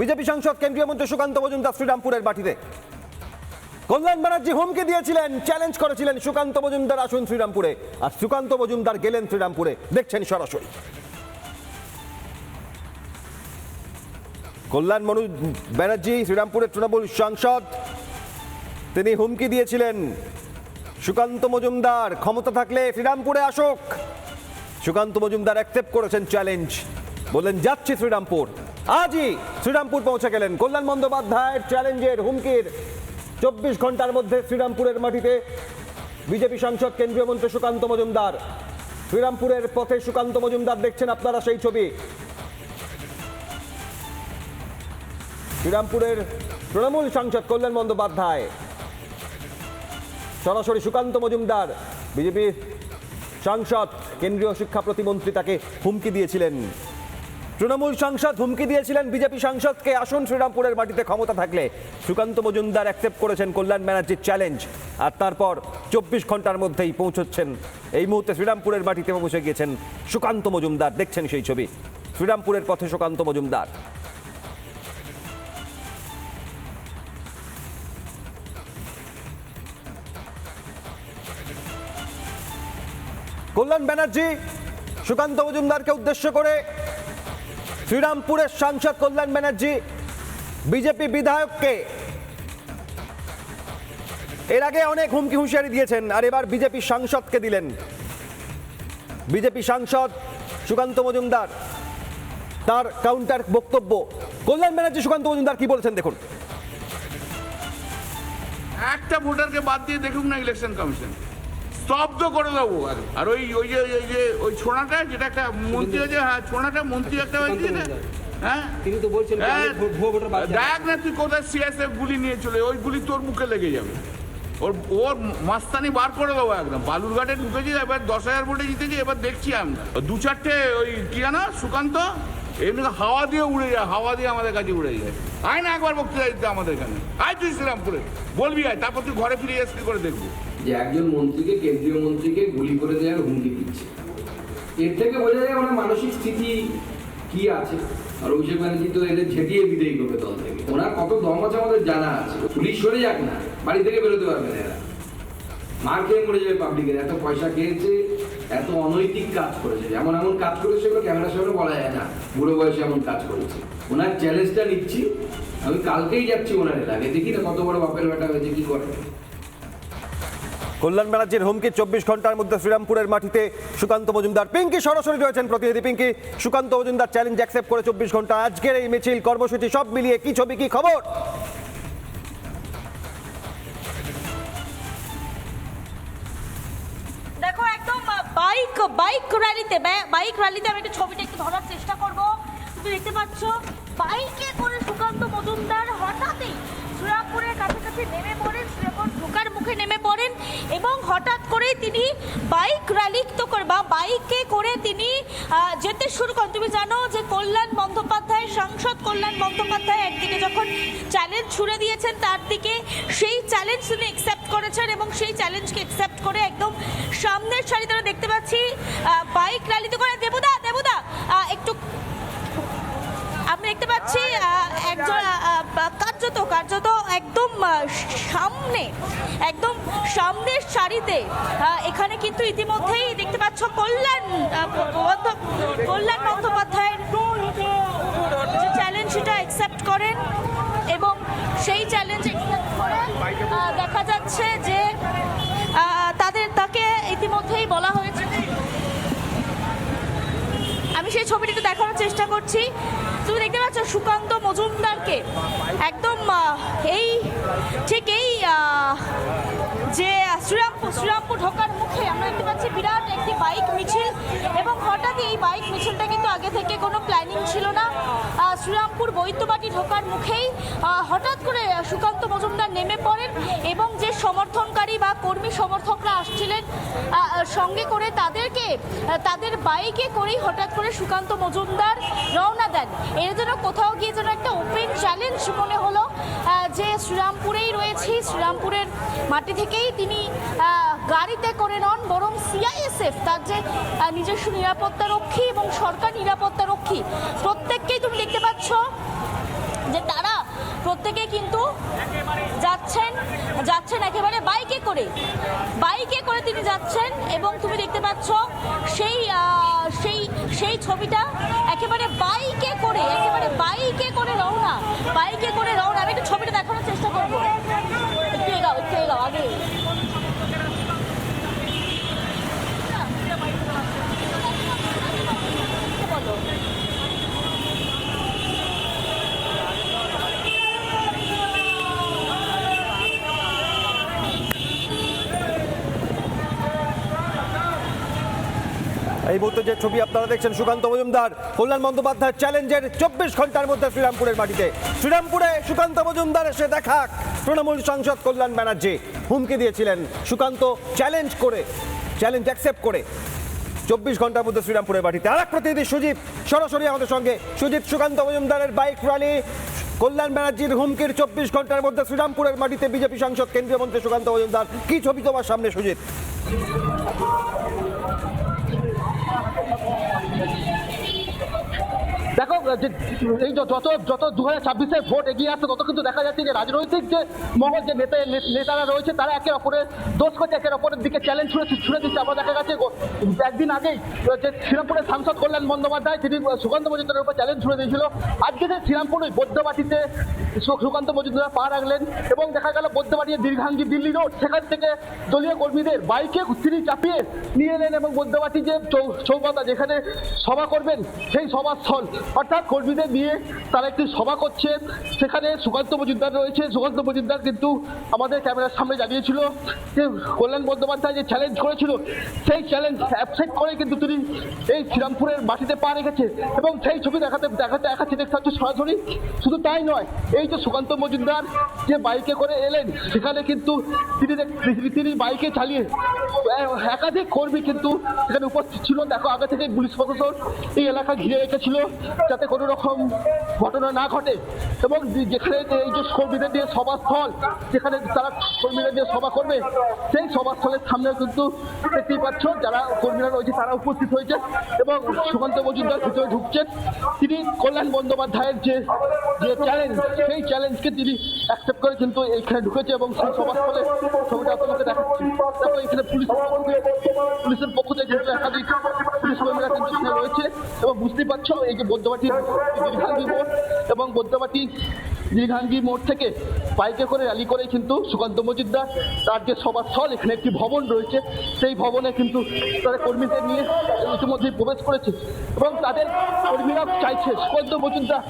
BJP সাংসদ কেন্দ্রীয় মন্ত্রী সুকান্ত মজুমদার শ্রীরামপুরের বাটিতে। কল্যাণ ব্যানার্জি হুমকি দিয়েছিলেন চ্যালেঞ্জ করেছিলেন সুকান্ত মজুমদার আসুন শ্রীরামপুরে। আর সুকান্ত মজুমদার গেলেন শ্রীরামপুরে। দেখছেন সরাসরি। কল্যাণ মনু, ব্যানার্জি, শ্রীরামপুরের তৃণমূল সাংসদ, তিনি হুমকি দিয়েছিলেন। সুকান্ত মজুমদার ক্ষমতা থাকলে শ্রীরামপুরে আসুক। সুকান্ত মজুমদার অ্যাকসেপ্ট করেছেন চ্যালেঞ্জ বললেন, যাচ্ছি শ্রীরামপুর। আজই শ্রীরামপুর পৌঁছে গেলেন কল্যাণ বন্দ্যোপাধ্যায়ের চ্যালেঞ্জের হুমকির চব্বিশ ঘণ্টার মধ্যে শ্রীরামপুরের মাটিতে বিজেপি সাংসদ কেন্দ্রীয় মন্ত্রী সুকান্ত মজুমদার। শ্রীরামপুরের পথে সুকান্ত মজুমদার দেখছেন আপনারা সেই ছবি। শ্রীরামপুরের তৃণমূল সাংসদ কল্যাণ বন্দ্যোপাধ্যায়। সরাসরি সুকান্ত মজুমদার, বিজেপি সাংসদ, কেন্দ্রীয় শিক্ষা প্রতিমন্ত্রী তাকে হুমকি দিয়েছিলেন। তৃণমূল সাংসদ হুমকি দিয়েছিলেন বিজেপি সাংসদকে। আসুন শ্রীরামপুরের মাটিতে ক্ষমতা থাকলে। সুকান্ত মজুমদার অ্যাকসেপ্ট করেছেন কল্যাণ ব্যানার্জির চ্যালেঞ্জ আর তারপর চব্বিশ ঘণ্টার মধ্যেই পৌঁছচ্ছেন। এই মুহূর্তে শ্রীরামপুরের মাটিতে পৌঁছে গিয়েছেন সুকান্ত মজুমদার। দেখছেন সেই ছবি। শ্রীরামপুরের পথে সুকান্ত মজুমদার। কল্যাণ ব্যানার্জি, সুকান্ত মজুমদারকে উদ্দেশ্য করে শ্রীরামপুরের সাংসদ কল্যাণ ব্যানার্জি, বিজেপি বিধায়ককে। এর আগে অনেক হুমকি হুঁশিয়ারি দিয়েছেন, আর এবার বিজেপি সাংসদকে দিলেন। বিজেপি সাংসদ সুকান্ত মজুমদার, তার কাউন্টার বক্তব্য। কল্যাণ ব্যানার্জি, সুকান্ত মজুমদার কি বলেছেন দেখুন। একটা ভোটারকে বাদ দিয়ে দেখুন না ইলেকশন কমিশন। স্তব্ধ করে দেবো। আর ওই ওই যে ওই যে ওই ছোঁড়াটা যেটা একটা মন্ত্রী আছে হ্যাঁ ছোঁড়াটা মন্ত্রী একটা হয়েছে না হ্যাঁ? তিনি তো বলছেন হ্যাঁ। দেখ না তুই কোথায় সিএসএফ গুলি নিয়ে চলে ওই গুলি তোর মুখে লেগে যাবে। ওর ওর মাস্তানি বার করে দেবো একদম। বালুরঘাটে ঢুকেছি এবার দশ হাজার ভোটে জিতেছি এবার দেখছি আমরা। দু চারটে ওই কি জানো সুকান্ত? এমনি হাওয়া দিয়ে উড়ে যায়, হাওয়া দিয়ে আমাদের কাছে উড়ে যায়। আয় না একবার বক্তৃতা দিতে আমাদের এখানে। আয় তুই শ্রীরামপুরে। বলবি আয়, তারপর তুই ঘরে ফিরে এসে করে দেখব? যে একজন মন্ত্রীকে, কেন্দ্রীয় মন্ত্রীকে গুলি করে দেওয়ার হুমকি দিচ্ছে। এর থেকে বোঝা যায় ওনার মানসিক স্থিতি কি আছে। আর অভিষেক ব্যানার্জি তো এদের ঝেঁটিয়ে বিদায়ী করবে দল থেকে। ওনার কত দম আছে আমাদের জানা আছে। পুলিশ সরে যাক না, বাড়ি থেকে বেরোতে পারবে না এরা। মার খেয়ে মরে যাবে পাবলিকের এত পয়সা খেয়েছে, এত অনৈতিক কাজ করেছে। এমন এমন কাজ করেছে এগুলো ক্যামেরার সামনে বলা যায় না। বুড়ো বয়সে এমন কাজ করেছে। ওনার চ্যালেঞ্জটা নিচ্ছি। আমি কালকেই যাচ্ছি ওনার এলাকায়। দেখি না কত বড় বাপের বেটা হয়েছে, কি করে। কল্যাণ ব্যানার্জির হুমকি চব্বিশ ঘণ্টার মধ্যে শ্রীরামপুরের মাটিতে সুকান্ত মজুমদার। পিঙ্কি সরাসরি রয়েছেন প্রতিনিধি পিঙ্কি। সুকান্ত মজুমদার চ্যালেঞ্জ অ্যাকসেপ্ট করে চব্বিশ ঘণ্টা। আজকের এই মিছিল, কর্মসূচি সব মিলিয়ে কি ছবি, কি খবর? বাইক র্যালিতে বাইক র্যালিতে আমি একটা ছবিটা একটু ধরার চেষ্টা করব। তুমি দেখতে পাচ্ছ, বাইকে করে সুকান্ত মজুমদার হঠাৎই শ্রীরামপুরের কাছাকাছি নেমে পড়েন শ্রীরামপুর ঢোকার মুখে নেমে পড়েন, এবং হঠাৎ করেই তিনি বাইক র্যালি তো করে, বা বাইকে করে তিনি যেতে শুরু করেন। তুমি জানো যে কল্যাণ বন্দ্যোপাধ্যায়, সাংসদ কল্যাণ বন্দ্যোপাধ্যায় একদিকে যখন চ্যালেঞ্জ ছুড়ে দিয়েছেন, তার দিকে সেই চ্যালেঞ্জ তিনি অ্যাকসেপ্ট করেছেন, এবং সেই চ্যালেঞ্জকে অ্যাকসেপ্ট করে একদম সামনের সারিতে আমরা দেখতে পাচ্ছি বাইক র্যালিতে করে দেবুদা দেবুদা একটু আমি দেখতে পাচ্ছি একজন কার্যত কার্যত একদম সামনে একদম সামনের সারিতে এখানে কিন্তু ইতিমধ্যেই দেখতে পাচ্ছ কল্যাণ কল্যাণ বন্দ্যোপাধ্যায়ের যে চ্যালেঞ্জ সেটা অ্যাকসেপ্ট করেন এবং সেই চ্যালেঞ্জ দেখা যাচ্ছে যে ইতিমধ্যেই বলা হয়েছে। আমি সেই ছবিটিতে দেখানোর চেষ্টা করছি। তুমি দেখতে পাচ্ছ সুকান্ত মজুমদারকে। একদম এই, ঠিক এই যে শ্রীরামপুর শ্রীরামপুর ঢোকার মুখে আমরা দেখতে পাচ্ছি বিরাট বাইক মিছিল এবং হঠাৎ এই বাইক মিছিলটা কিন্তু আগে থেকে কোনো প্ল্যানিং ছিল না। শ্রীরামপুর বৈদ্যবাটি ঢোকার মুখেই হঠাৎ করে সুকান্ত মজুমদার নেমে পড়েন এবং যে সমর্থনকারী বা কর্মী সমর্থকরা আসছিলেন সঙ্গে করে তাদেরকে তাদের বাইকে করেই হঠাৎ করে সুকান্ত মজুমদার রওনা দেন। এর জন্য কোথাও গিয়ে যেন একটা ওপেন চ্যালেঞ্জ মনে হলো যে শ্রীরামপুরেই রয়েছি, শ্রীরামপুরের মাটি থেকেই তিনি গাড়িতে করে নন, বরং সিআইএসএফ তার যে নিজস্ব নিরাপত্তা রক্ষী এবং সরকার নিরাপত্তা রক্ষী। প্রত্যেককেই তুমি দেখতে পাচ্ছ যে তারা প্রত্যেকে কিন্তু যাচ্ছেন যাচ্ছেন একেবারে বাইকে করে। বাইকে করে তিনি যাচ্ছেন এবং তুমি দেখতে পাচ্ছ সেই সেই সেই ছবিটা একেবারে বাইকে করে, একেবারে বাইকে করে রওনা, বাইকে করে রওনা। আমি একটু ছবিটা দেখানোর চেষ্টা করব একটু এগাও একটু এগাও আগে বলো এই মুহূর্তে যে ছবি আপনারা দেখছেন, সুকান্ত মজুমদার, কল্যাণ বন্দ্যোপাধ্যায় চ্যালেঞ্জের চব্বিশ ঘণ্টার মধ্যে শ্রীরামপুরের মাটিতে। শ্রীরামপুরে সুকান্ত মজুমদার এসে দেখা তৃণমূল সাংসদ কল্যাণ ব্যানার্জি। হুমকি দিয়েছিলেন সুকান্ত, চ্যালেঞ্জ করে, চ্যালেঞ্জ অ্যাকসেপ্ট করে। চব্বিশ ঘণ্টার মধ্যে শ্রীরামপুরের মাটিতে। আর এক প্রতিনিধি সুজিত, সরাসরি আমাদের সঙ্গে। সুজিত, সুকান্ত মজুমদারের বাইক র্যালি কল্যাণ ব্যানার্জির হুমকির চব্বিশ ঘণ্টার মধ্যে শ্রীরামপুরের মাটিতে বিজেপি সাংসদ কেন্দ্রীয় মন্ত্রী সুকান্ত মজুমদার। কি ছবি তোমার সামনে, সুজিত? দেখো যে, এই যত যত দু হাজার ছাব্বিশে ভোট এগিয়ে আসছে, তত কিন্তু দেখা যাচ্ছে যে রাজনৈতিক যে মহল, যে নেতা, নেতারা রয়েছে, তারা একে অপরের দোষ করছে একে অপরের দিকে চ্যালেঞ্জ ছুড়ে ছুড়ে দিচ্ছে। আমরা দেখা গেছে একদিন আগেই যে শ্রীরামপুরের সাংসদ কল্যাণ বন্দ্যোপাধ্যায়, তিনি সুকান্ত মজুমদারের উপর চ্যালেঞ্জ ছুড়ে দিয়েছিল। আজকে যে শ্রীরামপুর ওই বৌদ্ধবাটিতে সুকান্ত মজুমদার পা রাখলেন, এবং দেখা গেল বৌদ্ধবাটির দীর্ঘাঙ্গি দিল্লি রোড, সেখান থেকে দলীয় কর্মীদের বাইকে তিনি চাপিয়ে নিয়ে এলেন, এবং বৌদ্ধবাটি যে চৌ- চৌমাথা যেখানে সভা করবেন, সেই সভাস্থল অর্থাৎ কর্মীদের নিয়ে তারা একটি সভা করছে। সেখানে সুকান্ত মজুমদার রয়েছে। সুকান্ত মজুমদার কিন্তু আমাদের ক্যামেরার সামনে জানিয়েছিল যে কল্যাণ বন্দ্যোপাধ্যায় যে চ্যালেঞ্জ করেছিল, সেই চ্যালেঞ্জ অ্যাকসেপ্ট করে কিন্তু তিনি এই শ্রীরামপুরের মাটিতে পা রেখেছে এবং সেই ছবি দেখাতে দেখাতে দেখাচ্ছে দেখতে পাচ্ছি সরাসরি। শুধু তাই নয়, এই যে সুকান্ত মজুমদার যে বাইকে করে এলেন, সেখানে কিন্তু তিনি তিনি বাইকে চালিয়ে, একাধিক কর্মী কিন্তু সেখানে উপস্থিত ছিল। দেখো, আগে থেকে পুলিশ প্রশাসন এই এলাকা ঘিরে রেখেছিল। যাতে কোনো রকম ঘটনা না ঘটে এবং যেখানে এই যে কর্মীদের দিয়ে সভাস্থল, যেখানে তারা কর্মীরা দিয়ে সভা করবে, সেই সভাস্থলের সামনে কিন্তু দেখতেই পাচ্ছ যারা কর্মীরা রয়েছে তারা উপস্থিত হয়েছে এবং সুকান্ত মজুমদার ভিতরে ঢুকছেন। তিনি কল্যাণ বন্দ্যোপাধ্যায়ের যে যে চ্যালেঞ্জ সেই চ্যালেঞ্জকে তিনি অ্যাকসেপ্ট করে কিন্তু এইখানে ঢুকেছে এবং সেই সভাস্থলে ছবিটা আপনাকে দেখাচ্ছি। এখানে পুলিশ পুলিশের পক্ষ থেকে কিন্তু একাধিক এখানে রয়েছে এবং বুঝতেই পারছ, এই যে বৌদ্ধবাটির দীর্ঘাঙ্গি মোড় এবং বৌদ্ধবাটি দীর্ঘাঙ্গি মোড় থেকে বাইকে করে র্যালি করে কিন্তু সুকান্ত মজুমদার, তার যে সভাস্থল, এখানে একটি ভবন রয়েছে। সেই ভবনে কিন্তু তারা কর্মীদের নিয়ে ইতিমধ্যেই প্রবেশ করেছে এবং তাদের কর্মীরা চাইছে সুকান্ত মজুমদার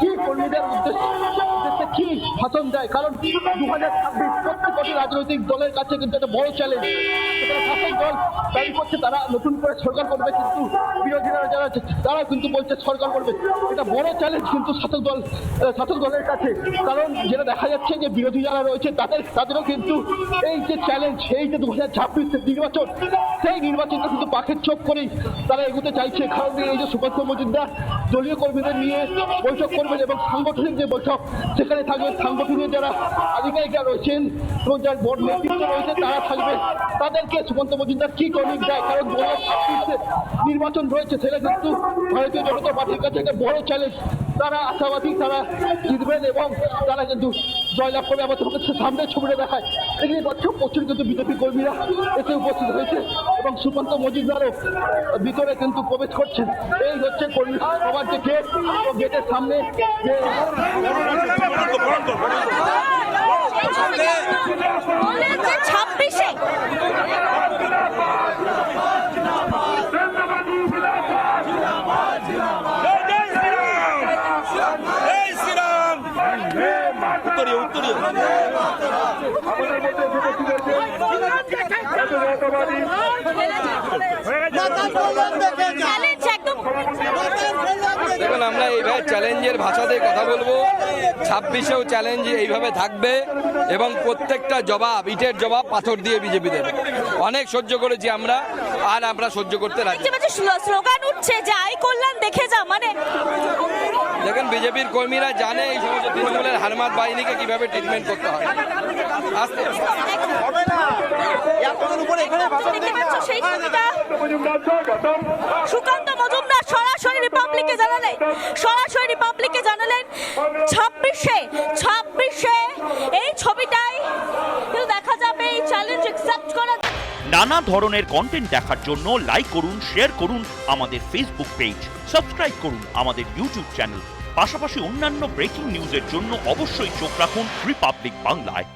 কি কর্মীদের উদ্দেশ্যে কি ভাষণ দেয়? কারণ দু হাজার ছাব্বিশ প্রত্যেকটি রাজনৈতিক দলের কাছে কিন্তু একটা বড় চ্যালেঞ্জ শাসক দল দাবি করছে, তারা নতুন করে সরকার করবে কিন্তু বিরোধীরা যারা তারা কিন্তু বলছে সরকার করবে। এটা বড় চ্যালেঞ্জ কিন্তু শাসক দল শাসক দলের কাছে। কারণ যেটা দেখা যাচ্ছে যে বিরোধী যারা রয়েছে, তাদের তাদেরও কিন্তু এই যে চ্যালেঞ্জ এই যে দু হাজার ছাব্বিশের নির্বাচন, সেই নির্বাচনটা কিন্তু পাখের চোখ করেই তারা এগোতে চাইছে। কারণ এই যে সুকান্ত মজুমদার দলীয় কর্মীদের নিয়ে বৈঠক করবেন এবং সাংগঠনিক যে বৈঠক, সেখানে থাকবে সাংগঠনিক যারা আধিকারিকরা রয়েছেন এবং যার বড় নেতৃত্ব রয়েছে, তারা থাকবে। তাদেরকে সুকান্ত মজুমদার কি কর্মিক দেয় কারণ দু হাজার ছাব্বিশে নির্বাচন রয়েছে সেটা কিন্তু ভারতীয় জনতা পার্টির কাছে একটা বড় চ্যালেঞ্জ তারা আশাবাদী, তারা জিতবেন এবং তারা কিন্তু জয়লাভ করবে। আমার তোমাকে সামনে ছবিটা দেখায়। এখানে পাচ্ছ প্রচুর কিন্তু বিজেপি কর্মীরা এসে উপস্থিত হয়েছে এবং সুকান্ত মজুমদারও ভিতরে কিন্তু প্রবেশ করছেন এই হচ্ছে কর্মী সবার যে গেট ও গেটের সামনে যে ছাব্বিশে। উত্তরীয় উত্তরীয়। দেখুন আমরা এইভাবে চ্যালেঞ্জের ভাষাতে কথা বলব। ছাব্বিশেও চ্যালেঞ্জ এইভাবে থাকবে এবং প্রত্যেকটা জবাব ইটের জবাব পাথর দিয়ে বিজেপি দেবে। অনেক সহ্য করেছি আমরা আর আমরা সহ্য করতে রাজি। স্লোগান উঠছে যে আই কল্যাণ দেখে যা মানে দেখেন বিজেপির কর্মীরা জানে এই সমস্ত তৃণমূলের হারমাত বাহিনীকে কীভাবে ট্রিটমেন্ট করতে হয়। আস্তে। দেখতে পাচ্ছ সেই ছবিটা সুকান্ত মজুমদার সরাসরি ছাব্বিশে ছবিটাই দেখা যাবে, এই চ্যালেঞ্জ অ্যাকসেপ্ট করা নানা ধরনের কন্টেন্ট দেখার জন্য লাইক করুন শেয়ার করুন আমাদের ফেসবুক পেজ সাবস্ক্রাইব করুন আমাদের ইউটিউব চ্যানেল পাশাপাশি অন্যান্য ব্রেকিং নিউজের জন্য অবশ্যই চোখ রাখুন রিপাবলিক বাংলায়